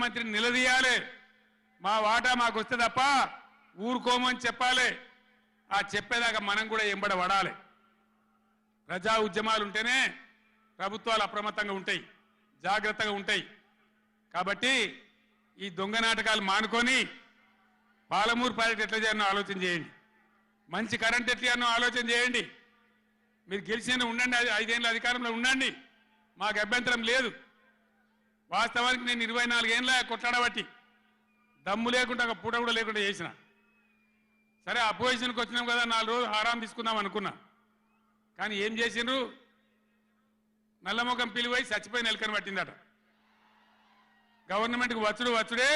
ప్రధానమంత్రిని నిలదీయాలి. మా వాటా మాకు వస్తే తప్ప ఊరుకోమని చెప్పాలి. ఆ చెప్పేదాకా మనం కూడా ఎంబడ పడాలి. ప్రజా ఉద్యమాలు ఉంటేనే ప్రభుత్వాలు అప్రమత్తంగా ఉంటాయి జాగ్రత్తగా ఉంటాయి. కాబట్టి ఈ దొంగ నాటకాలు మానుకొని పాలమూరు ప్రాజెక్ట్ ఎట్లా చేయాలో ఆలోచన చేయండి. మంచి కరెంట్ ఎట్లా చేయాలో ఆలోచన చేయండి. మీరు గెలిచిన ఉండండి ఐ- ఐదేళ్ళ అధికారంలో ఉండండి. మాకు అభ్యంతరం లేదు. వాస్తవానికి నేను ఇరవై నాలుగేళ్ళ కొట్లాడబట్టి దమ్ము లేకుండా ఒక పూట కూడా లేకుండా చేసిన. సరే అపోజిషన్కి వచ్చినాం కదా నాలుగు రోజులు ఆరాం తీసుకుందాం అనుకున్నా. కానీ ఏం చేసిండ్రు? నల్లముఖం పిలివై చచ్చిపోయిన ఎలకని పట్టిందట. గవర్నమెంట్కి వచ్చుడు వచ్చుడే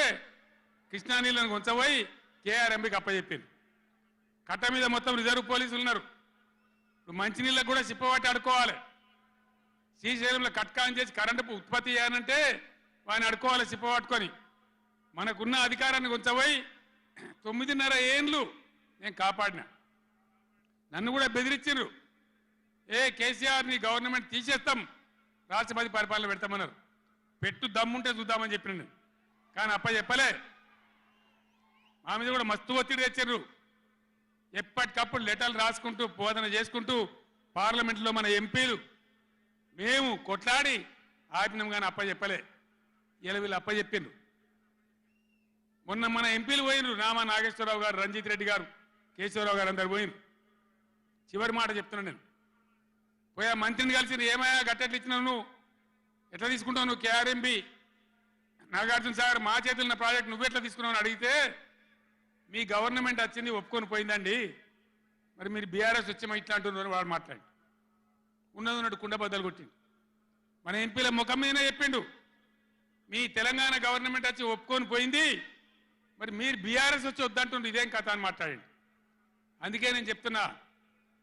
కృష్ణా నీళ్ళని ఉంచబోయి కేఆర్ఎంబికి అప్పచెప్పింది కట్ట మీద మొత్తం రిజర్వ్ పోలీసులు ఉన్నారు. ఇప్పుడు మంచినీళ్ళకు కూడా సిప్పబట్టి అడుకోవాలి శ్రీశైలంలో కట్కాన్ చేసి కరెంటు ఉత్పత్తి చేయాలంటే వాడిని అడుకోవాలి సిప్ప పట్టుకొని. మనకున్న అధికారాన్ని ఉంచబోయి తొమ్మిదిన్నర ఏండ్లు నేను కాపాడిన. నన్ను కూడా బెదిరించారు ఏ కేసీఆర్ని గవర్నమెంట్ తీసేస్తాం రాష్ట్రపతి పరిపాలన పెడతామన్నారు. పెట్టు దమ్ముంటే చూద్దామని చెప్పిన నేను. కానీ అప్ప చెప్పలే. మా మీద కూడా మస్తు ఒత్తిడి తెచ్చారు ఎప్పటికప్పుడు లెటర్లు రాసుకుంటూ బోధన చేసుకుంటూ పార్లమెంట్లో మన ఎంపీలు మేము కొట్లాడి ఆపినాం కానీ అప్పచెప్పలే ఇలా వీళ్ళు మొన్న మన ఎంపీలు పోయినరు రామా నాగేశ్వరరావు గారు రంజిత్ రెడ్డి గారు కేశవరావు గారు అందరు పోయినరు చివరి మాట చెప్తున్నాను నేను. పోయా మంత్రిని కలిసి ఏమయ్యా గట్టెట్లు ఇచ్చినావు నువ్వు? ఎట్లా తీసుకుంటావు నువ్వు కేఆర్ఎంబి నాగార్జున సార్ మా చేతులు ఉన్న ప్రాజెక్ట్ నువ్వు ఎట్లా తీసుకున్నావు అని అడిగితే మీ గవర్నమెంట్ వచ్చింది ఒప్పుకొని పోయిందండి. మరి మీరు బీఆర్ఎస్ వచ్చామో ఇట్లా అంటున్నారు వాడు మాట్లాడి. ఉన్నది ఉన్నట్టు కుండబద్దలు కొట్టిండు. మన ఎంపీల ముఖం మీదనే చెప్పిండు. మీ తెలంగాణ గవర్నమెంట్ వచ్చి ఒప్పుకొని పోయింది. మరి మీరు బీఆర్ఎస్ వచ్చి వద్దంటుండ్రు ఇదేం కథ అని మాట్లాడండి. అందుకే నేను చెప్తున్నా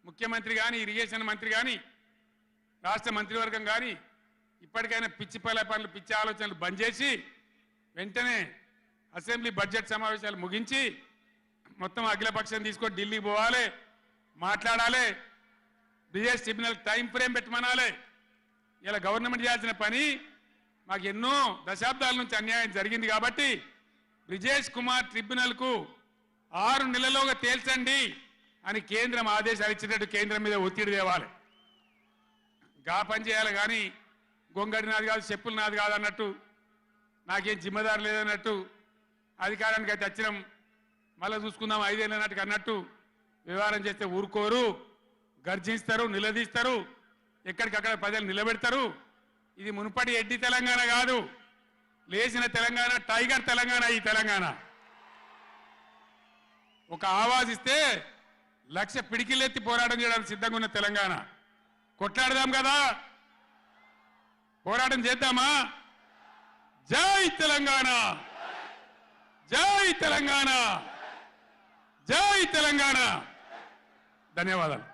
ముఖ్యమంత్రి కానీ ఇరిగేషన్ మంత్రి కానీ రాష్ట్ర మంత్రివర్గం కానీ ఇప్పటికైనా పిచ్చి పల్లె పనులు పిచ్చి ఆలోచనలు బంద్ చేసి వెంటనే అసెంబ్లీ బడ్జెట్ సమావేశాలు ముగించి మొత్తం అఖిలపక్షం తీసుకొని ఢిల్లీకి పోవాలి మాట్లాడాలి డిఎస్ ట్రిబ్యునల్ టైం ఫ్రేమ్ పెట్టమనాలి. ఇలా గవర్నమెంట్ చేయాల్సిన పని మాకు ఎన్నో దశాబ్దాల నుంచి అన్యాయం జరిగింది కాబట్టి బ్రిజేష్ కుమార్ ట్రిబ్యునల్కు ఆరు నెలలోగా తేల్చండి అని కేంద్రం ఆదేశాలు ఇచ్చినట్టు కేంద్రం మీద ఒత్తిడి తేవాలి. గా పని చేయాలి కానీ గొంగడి నాది కాదు చెప్పులు నాది కాదు అన్నట్టు నాకేం జిమ్మదారు లేదన్నట్టు అధికారానికి అయితే వచ్చినాం మళ్ళీ చూసుకుందాం ఐదేళ్ళు అన్నట్టుగా అన్నట్టు వ్యవహారం చేస్తే ఊరుకోరు. గర్జిస్తారు నిలదీస్తారు. ఎక్కడికక్కడ ప్రజలు నిలబెడతారు. ఇది మునుపటి ఎడ్డి తెలంగాణ కాదు. లేచిన తెలంగాణ టైగర్ తెలంగాణ ఈ తెలంగాణ. ఒక ఆవాజ్ ఇస్తే లక్ష పిడికిలెత్తి పోరాటం చేయడానికి సిద్ధంగా ఉన్న తెలంగాణ. కొట్లాడదాం కదా. పోరాటం చేద్దామా? జై తెలంగాణ! జై తెలంగాణ! జై తెలంగాణ! ధన్యవాదాలు.